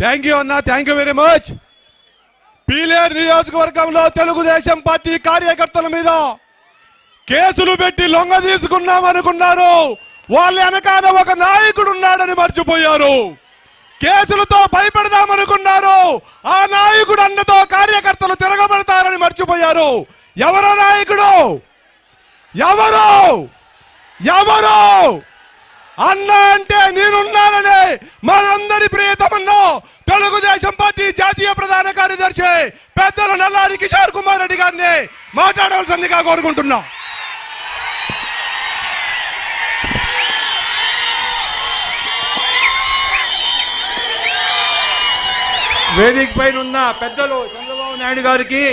Thank you అన్న. Thank you very much Piler నియోజకవర్గంలో Telugu Desam party కార్యకర్తల మీద కేసులు పెట్టి లొంగ తీసుకున్నాం అనుకున్నారు. వాళ్ళ వెనకాల ఒక నాయకుడు ఉన్నాడని మర్చిపోయారు. కేసులతో భయపెడదామనుకున్నారు ఆ నాయకుడు అన్నతో కార్యకర్తలు తిరగబడతారని మర్చిపోయారు. ఎవరో నాయకుడు? ఎవరు? ఎవరు? అన్న అంటే నేనున్నానని మనందరి ప్రియతమల్లో తెలుగుదేశం పార్టీ జాతీయ ప్రధాన కార్యదర్శి పెద్దలు నల్లారి కిషోర్ కుమార్ రెడ్డి గారిని మాట్లాడవలసిందిగా కోరుకుంటున్నా. వేదిక పైన ఉన్న పెద్దలు చంద్రబాబు నాయుడు గారికి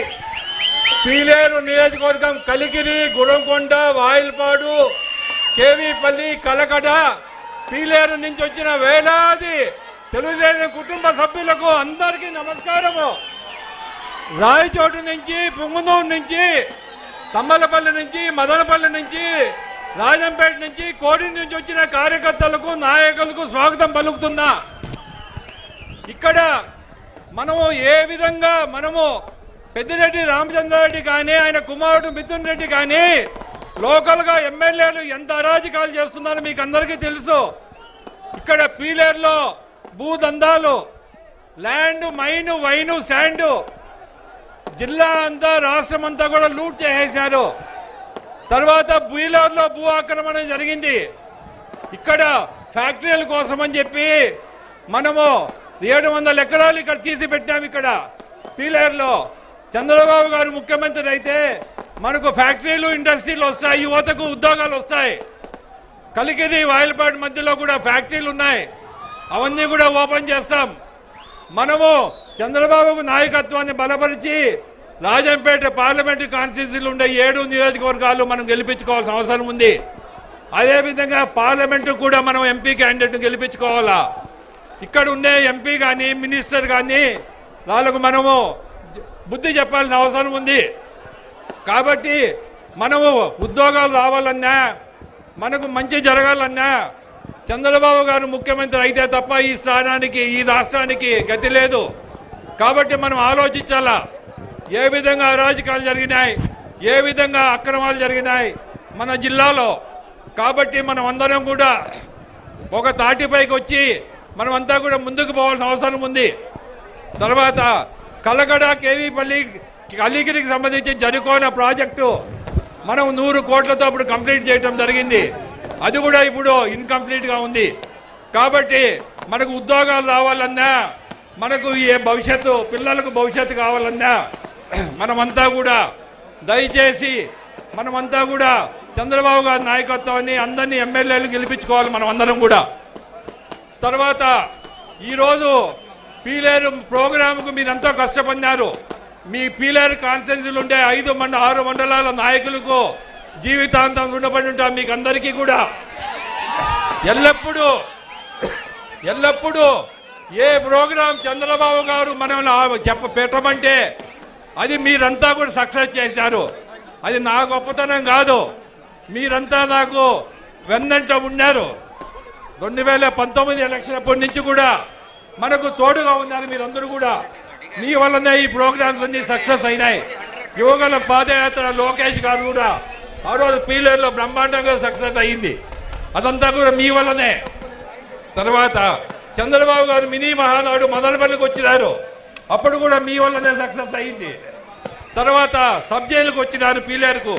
పీలేరు నియోజకవర్గం కలికిరి గురంకొండ వాయిల్పాడు కేవీపల్లి కలకడ పీలేరు నుంచి వచ్చిన వేలాది తెలుగుదేశం కుటుంబ సభ్యులకు అందరికీ నమస్కారము. రాయచోటు నుంచి పుంగునూరు నుంచి తమ్మలపల్లి నుంచి మదనపల్లి నుంచి రాజంపేట నుంచి కోడి నుంచి వచ్చిన కార్యకర్తలకు నాయకులకు స్వాగతం పలుకుతున్నా. ఇక్కడ మనము ఏ విధంగా మనము పెద్దిరెడ్డి రామచంద్రారెడ్డి కానీ ఆయన కుమారుడు మిథున్ రెడ్డి కానీ లోకల్గా ఎమ్మెల్యేలు ఎంత అరాజకాలు చేస్తున్నారో మీకు అందరికీ తెలుసు. ఇక్కడ పీలేర్లో భూదందాలు ల్యాండ్ మైను వైను శాండ్ జిల్లా అంతా రాష్ట్రం అంతా కూడా లూట్ చేసేశారు. తర్వాత బీలర్లో భూ ఆక్రమణ జరిగింది. ఇక్కడ ఫ్యాక్టరీల కోసం అని చెప్పి మనము ఏడు వందల ఎకరాలు ఇక్కడ తీసి పెట్టాము ఇక్కడ. పీలేర్లో చంద్రబాబు గారు ముఖ్యమంత్రి అయితే మనకు ఫ్యాక్టరీలు ఇండస్ట్రీలు వస్తాయి యువతకు ఉద్యోగాలు వస్తాయి. కలికిరి వాయిల్పాడు మధ్యలో కూడా ఫ్యాక్టరీలు ఉన్నాయి. అవన్నీ కూడా ఓపెన్ చేస్తాం. మనము చంద్రబాబుకు నాయకత్వాన్ని బలపరిచి రాజంపేట పార్లమెంటు కాన్స్టిట్యూన్సీలు ఉండే ఏడు నియోజకవర్గాలు మనం గెలిపించుకోవాల్సిన అవసరం ఉంది. అదేవిధంగా పార్లమెంటు కూడా మనం ఎంపీ క్యాండిడేట్ను గెలిపించుకోవాలా? ఇక్కడ ఉండే ఎంపీ కానీ మినిస్టర్ కానీ వాళ్ళకు మనము బుద్ధి చెప్పాల్సిన అవసరం ఉంది. కాబట్టి మనము ఉద్యోగాలు రావాలన్నా మనకు మంచి జరగాలన్నా చంద్రబాబు గారు ముఖ్యమంత్రి అయితే తప్ప ఈ స్థానానికి ఈ రాష్ట్రానికి గతి లేదు. కాబట్టి మనం ఆలోచించాలా? ఏ విధంగా అరాజకాలు జరిగినాయి? ఏ విధంగా అక్రమాలు జరిగినాయి మన జిల్లాలో? కాబట్టి మనం అందరం కూడా ఒక తాటిపైకి వచ్చి మనమంతా కూడా ముందుకు పోవాల్సిన అవసరం ఉంది. తర్వాత కలగడ కేవీపల్లి కలిగిరికి సంబంధించి జరుకోన ప్రాజెక్టు మనం నూరు కోట్లతో అప్పుడు కంప్లీట్ చేయటం జరిగింది. అది కూడా ఇప్పుడు ఇన్కంప్లీట్గా ఉంది. కాబట్టి మనకు ఉద్యోగాలు రావాలన్నా మనకు ఏ భవిష్యత్తు పిల్లలకు భవిష్యత్తు కావాలన్నా మనమంతా కూడా దయచేసి మనమంతా కూడా చంద్రబాబు గారి నాయకత్వాన్ని అందరినీ ఎమ్మెల్యేలు గెలిపించుకోవాలి మనం అందరం కూడా. తర్వాత ఈరోజు పీలేరు ప్రోగ్రాంకు మీరు ఎంతో కష్టపడినారు. మీ పీలర్ కాన్స్టెన్సీలు ఉండే ఐదు మండ ఆరు మండలాల నాయకులకు జీవితాంతం రుణపడి ఉంటాం మీకు అందరికీ కూడా. ఎల్లప్పుడూ ఎల్లప్పుడూ ఏ ప్రోగ్రాం చంద్రబాబు గారు మనం చెప్ప పెట్టమంటే అది మీరంతా కూడా సక్సెస్ చేశారు. అది నా గొప్పతనం కాదు. మీరంతా నాకు వెన్నంట ఉన్నారు. రెండు వేల పంతొమ్మిది ఎలక్షన్ అప్పటి నుంచి కూడా మనకు తోడుగా ఉన్నారు మీరందరూ కూడా. మీ వల్లనే ఈ ప్రోగ్రామ్స్ అన్ని సక్సెస్ అయినాయి. యువగల పాదయాత్ర లోకేష్ గారు కూడా ఆ రోజు పీలేరులో బ్రహ్మాండంగా సక్సెస్ అయ్యింది. అదంతా కూడా మీ వల్లనే. తర్వాత చంద్రబాబు గారు మినీ మహానాడు మదనపల్లికి వచ్చినారు. అప్పుడు కూడా మీ వల్లనే సక్సెస్ అయ్యింది. తర్వాత సబ్ జైలుకు వచ్చినారు పీలేరుకు.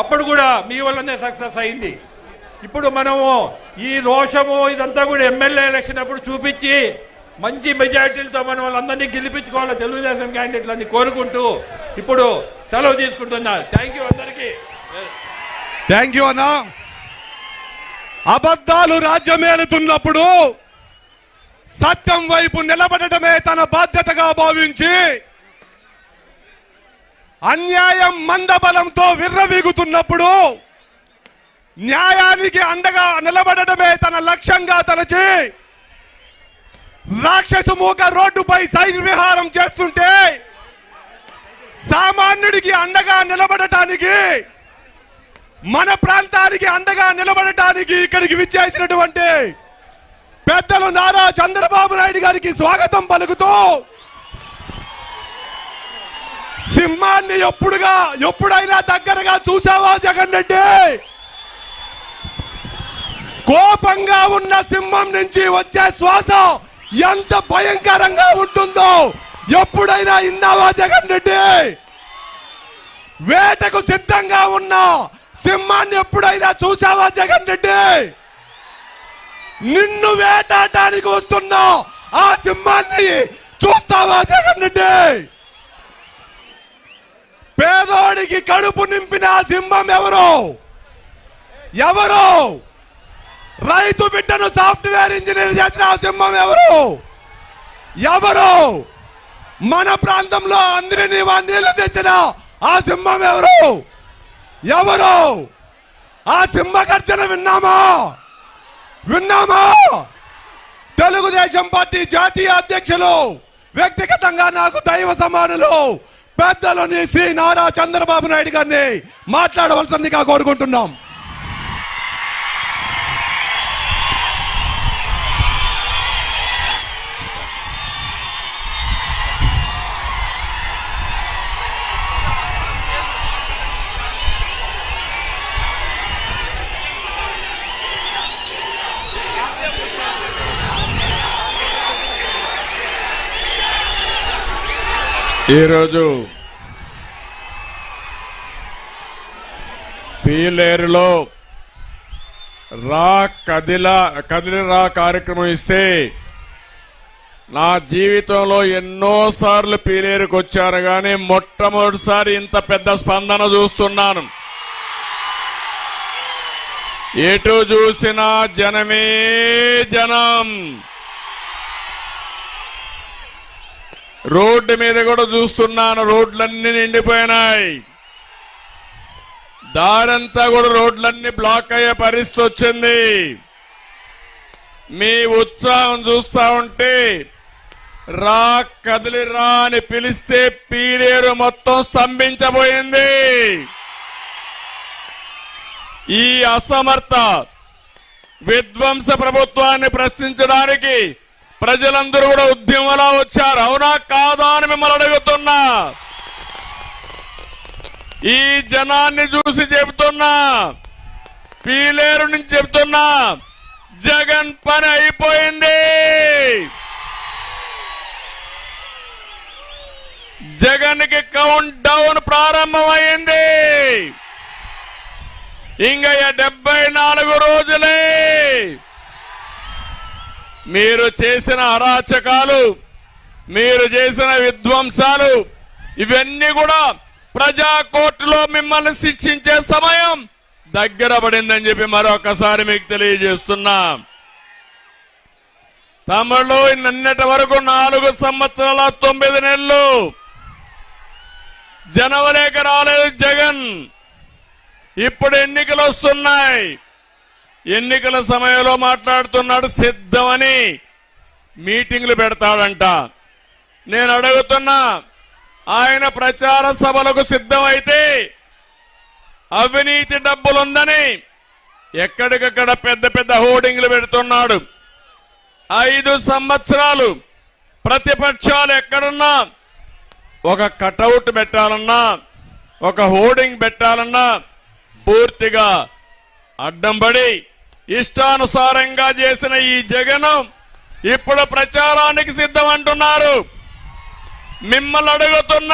అప్పుడు కూడా మీ వల్లనే సక్సెస్ అయింది ఇప్పుడు మనము ఈ రోషము ఇదంతా కూడా ఎమ్మెల్యే ఎలక్షన్ అప్పుడు చూపించి మంచి మెజారిటీలతో మనం వాళ్ళందరినీ గెలిపించుకోవాలి తెలుగుదేశం క్యాండిడేట్లని కోరుకుంటూ ఇప్పుడు సెలవు తీసుకుంటున్నా థ్యాంక్ యూ అందరికీ. థ్యాంక్ యూ అన్నా. అబద్ధాలు రాజ్యమేలుతున్నప్పుడు సత్యం వైపు నిలబడటమే తన బాధ్యతగా భావించి అన్యాయం మందబలంతో విర్రవీగుతున్నప్పుడు న్యాయానికి అండగా నిలబడటమే తన లక్ష్యంగా తలచి రాక్షస మూక రోడ్డుపై సైన్ విహారం చేస్తుంటే సామాన్యుడికి అండగా నిలబడటానికి మన ప్రాంతానికి అండగా నిలబడటానికి ఇక్కడికి విచ్చేసినటువంటి పెద్దలు నారా చంద్రబాబు నాయుడు గారికి స్వాగతం పలుకుతూ సింహాన్ని ఎప్పుడుగా ఎప్పుడైనా దగ్గరగా చూసావా జగన్ రెడ్డి? కోపంగా ఉన్న సింహం నుంచి వచ్చే శ్వాస ఎంత భయంకరంగా ఉంటుందో ఎప్పుడైనా ఇన్నావా జగన్ రెడ్డి? వేటకు సిద్ధంగా ఉన్న సింహాన్ని ఎప్పుడైనా చూసావా జగన్ రెడ్డి? నిన్ను వేటాడటానికి వస్తున్న ఆ సింహాన్ని చూస్తావా జగన్ రెడ్డి? పేదోడికి కడుపు నింపిన ఆ సింహం ఎవరు? ఎవరు? రైతు బిడ్డను సాఫ్ట్వేర్ ఇంజనీర్ చేసిన ఆ సింహం ఎవరు? ఎవరు? మన ప్రాంతంలో అందరినీ నీళ్ళు తెచ్చిన ఆ సింహం ఎవరు? ఎవరు? ఆ సింహ గర్జన విన్నామా? విన్నామా? తెలుగుదేశం పార్టీ జాతీయ అధ్యక్షులు వ్యక్తిగతంగా నాకు దైవ సమానులు పెద్దలని శ్రీ నారా చంద్రబాబు నాయుడు గారిని మాట్లాడవలసిందిగా కోరుకుంటున్నాం. ఈరోజు పీలేరులో రా కదిలా కదిలి రా కార్యక్రమం ఇస్తే నా జీవితంలో ఎన్నోసార్లు పీలేరుకు వచ్చాను కానీ మొట్టమొదటిసారి ఇంత పెద్ద స్పందన చూస్తున్నాను. ఎటు చూసినా జనమే జనం. రోడ్డు మీద కూడా చూస్తున్నాను రోడ్లన్నీ నిండిపోయినాయి. దారంతా కూడా రోడ్లన్నీ బ్లాక్ అయ్యే పరిస్థితి వచ్చింది. మీ ఉత్సాహం చూస్తా ఉంటే రా కదిలి రా అని పిలిస్తే పీలేరు మొత్తం స్తంభించబోయింది. ఈ అసమర్థ విధ్వంస ప్రభుత్వాన్ని ప్రశ్నించడానికి ప్రజలందరూ కూడా ఉద్యమంలా వచ్చారు. అవునా కాదా అని మిమ్మల్ని అడుగుతున్నా. ఈ జనాన్ని చూసి చెబుతున్నా. పీలేరు నుంచి చెబుతున్నా. జగన్ పని అయిపోయింది. జగన్కి కౌంట్ డౌన్ ప్రారంభమైంది ఇంకా డెబ్బై నాలుగు రోజులే. మీరు చేసిన అరాచకాలు మీరు చేసిన విధ్వంసాలు ఇవన్నీ కూడా ప్రజా కోర్టులో మిమ్మల్ని శిక్షించే సమయం దగ్గర పడిందని చెప్పి మరొకసారి మీకు తెలియజేస్తున్నా. తమిళ నిన్నటి వరకు నాలుగు సంవత్సరాల తొమ్మిది నెలలు జనవలేక రాలేదు జగన్. ఇప్పుడు ఎన్నికలు వస్తున్నాయి. ఎన్నికల సమయంలో మాట్లాడుతున్నాడు సిద్ధమని మీటింగ్లు పెడతాడంట. నేను అడుగుతున్నా ఆయన ప్రచార సభలకు సిద్ధమైతే అవినీతి డబ్బులుందని ఎక్కడికక్కడ పెద్ద పెద్ద హోర్డింగ్లు పెడుతున్నాడు. ఐదు సంవత్సరాలు ప్రతిపక్షాలు ఎక్కడున్నా ఒక కటౌట్ పెట్టాలన్నా ఒక హోర్డింగ్ పెట్టాలన్నా పూర్తిగా అడ్డం పడి ఇష్టానుసారంగా చేసిన ఈ జగనం ఇప్పుడు ప్రచారానికి సిద్ధం అంటున్నారు మిమ్మల్ని అడుగుతున్నా